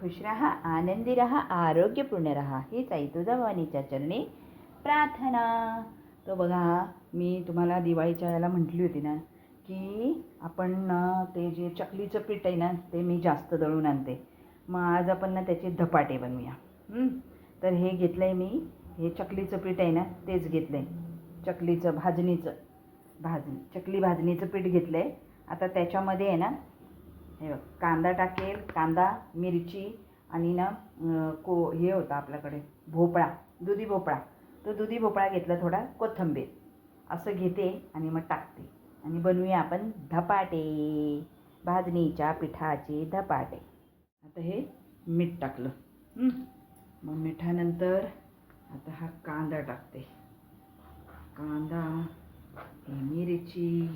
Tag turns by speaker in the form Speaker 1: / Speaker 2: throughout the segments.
Speaker 1: खुश राहा आनंदी राहा आरोग्यपूर्ण राहा हीच आई तुळजाभवानीच्या चरणी प्रार्थना. तो बघा मी तुम्हाला दिवाळीच्या याला म्हटली होती ना की आपण ते जे चकलीचं पीठ आहे ना ते मी जास्त दळून आणते. मग आज आपण ना त्याचे धपाटे बनवूया. तर हे घेतलं आहे मी. हे चकलीचं पीठ आहे ना तेच घेतलं आहे चकलीचं भाजणीचं. भाजणी चकली भाजणीचं पीठ घेतलं आहे आता त्याच्यामध्ये आहे ना हे बघ कांदा टाकेल कांदा मिरची आणि ना को हे होतं आपल्याकडे भोपळा दुधी भोपळा. तो दुधी भोपळा घेतला थोडा कोथिंबीर. असं घेते आणि मग टाकते. आणि बनवूया आपण धपाटे भाजणीच्या पिठाचे धपाटे. आता हे मीठ टाकलं. मग मिठानंतर आता हा कांदा टाकते. कांदा हे मिरची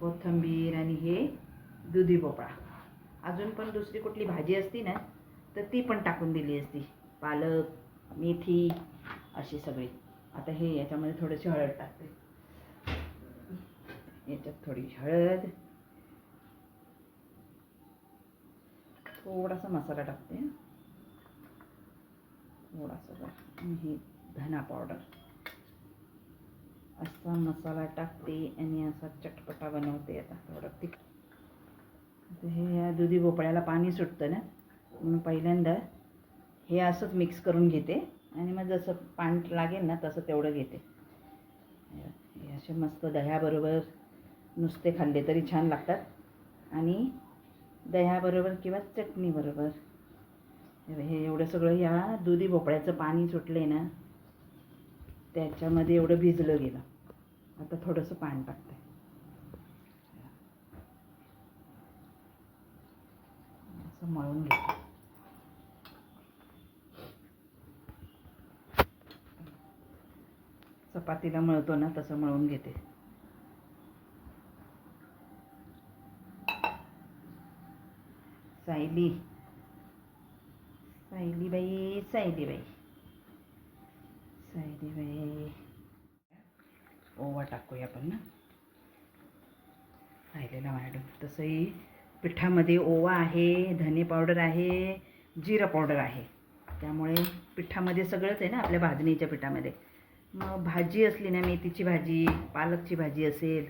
Speaker 1: कोथिंबीर आणि हे दुधी भोपळा. अजून पण दुसरी कुठली भाजी असती ना तर ती पण टाकून दिली असती. पालक मेथी अशी सगळी. आता हे याच्यामध्ये थोडीशी हळद टाकते. याच्यात थोडी हळद. थोडासा मसाला टाकते. थोडासा हे धना पावडर. असा मसाला टाकते आणि असा चटपटा बनवते आता. थोडं तिखट हे या दुधी भोपळ्याला पाणी सुटतं ना मी पहिल्यांदा हे असंच मिक्स करून घेते आणि मग जसं पाणी लागेल ना तसं तेवढं घेते. हे असे मस्त दह्याबरोबर नुसते खाल्ले तरी छान लागतात. आणि दह्याबरोबर किंवा चटणीबरोबर. हे एवढं सगळं या दुधी भोपळ्याचं पाणी सुटले ना त्याच्यामध्ये एवढं भिजलं गेलं. आता थोडंसं पाणी टाकतं असं मळून घेते चपातीला मळतो ना तसं मळून घेते. सायली. सायलीबाई सायलीबाई. सायलीबाई. ओवा टाकूया आपण ना. राहिलेला मॅडम तसंही. पिठामध्ये ओवा आहे धने पावडर आहे जिरं पावडर आहे. त्यामुळे पिठामध्ये सगळंच आहे ना आपल्या भाजणीच्या पिठामध्ये. मग भाजी असली ना मेथीची भाजी पालकची भाजी असेल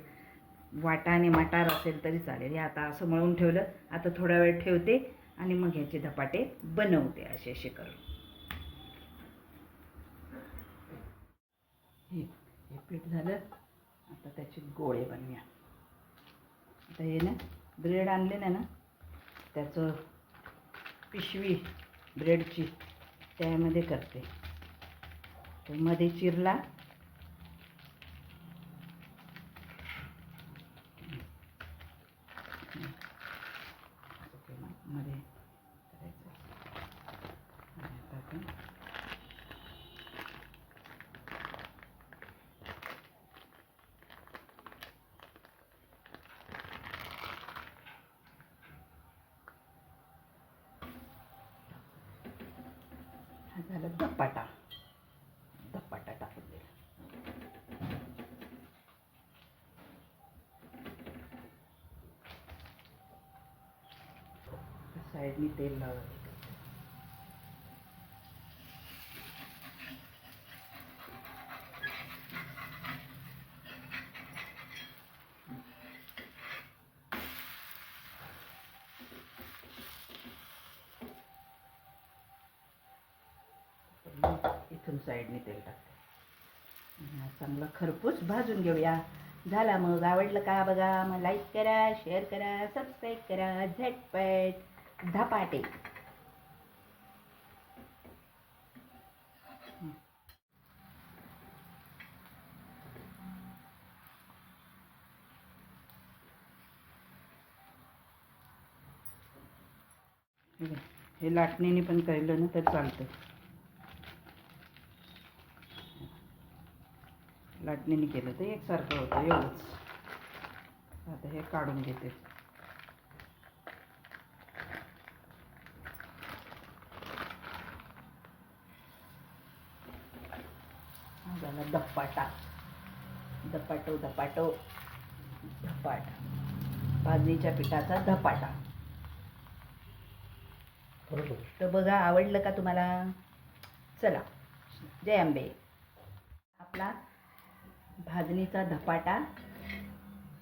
Speaker 1: वाटाणे मटार असेल तरी चालेल. हे आता असं मळून ठेवलं. आता थोडा वेळ ठेवते आणि मग ह्याचे धपाटे बनवते असे असे करून. हे हे पीठ झालं. आता त्याचे गोळे बनवूया. आता हे ना ब्रेड आणले नाही ना त्याचं पिशवी ब्रेडची त्यामध्ये करते. तर मध्ये चिरला. मध्ये करायचं आणि आता आपण हा झाला धपाटा. धपाटा टाकून दिला. साईडनी तेल लावत इथून साईडने तेल टाकते. चांगला खरपूस भाजून घेऊया. झाला मग. आवडलं का बघा? मग लाईक करा शेअर करा सबस्क्राईब करा. झटपट. धपाटे. हे हे लाटणीने पण केलं ना तर चालतं लाटणीने केलं तर एकसारखं होतं एवढंच. आता हे काढून घेते. झाला धपाटा. धपाटो धपाटो. धपाटा. भाजणीच्या पिठाचा धपाटा. तर बघा आवडलं का तुम्हाला? चला. जय अंबे आपला भाजणीचा धपाटा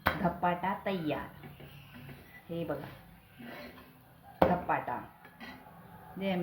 Speaker 1: धपाटा तयार. हे बघा. धपाटा. जय